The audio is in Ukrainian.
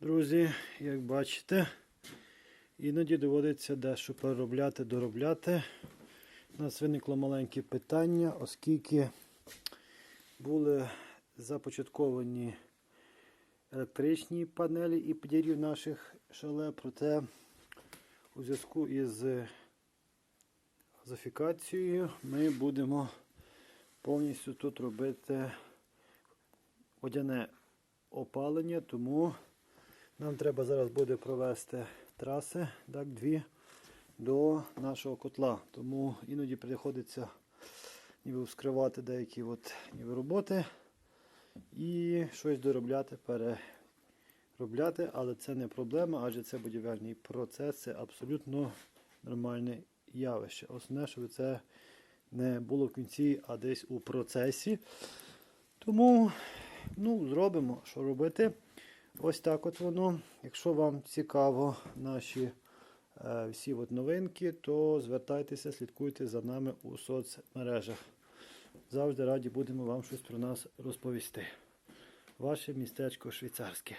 Друзі, як бачите, іноді доводиться дещо переробляти, доробляти. У нас виникло маленьке питання, оскільки були започатковані електричні панелі і поділів наших шале, проте у зв'язку із газифікацією ми будемо повністю тут робити водяне опалення, тому нам треба зараз буде провести траси, так, дві до нашого котла. Тому іноді приходиться ніби вскривати деякі от, ніби роботи і щось доробляти, переробляти, але це не проблема, адже це будівельний процес, це абсолютно нормальне явище. Основне, щоб це не було в кінці, а десь у процесі. Тому ну, зробимо, що робити. Ось так от воно. Якщо вам цікаво наші е, всі от новинки, то звертайтеся, слідкуйте за нами у соцмережах. Завжди раді будемо вам щось про нас розповісти. Ваше містечко швейцарське.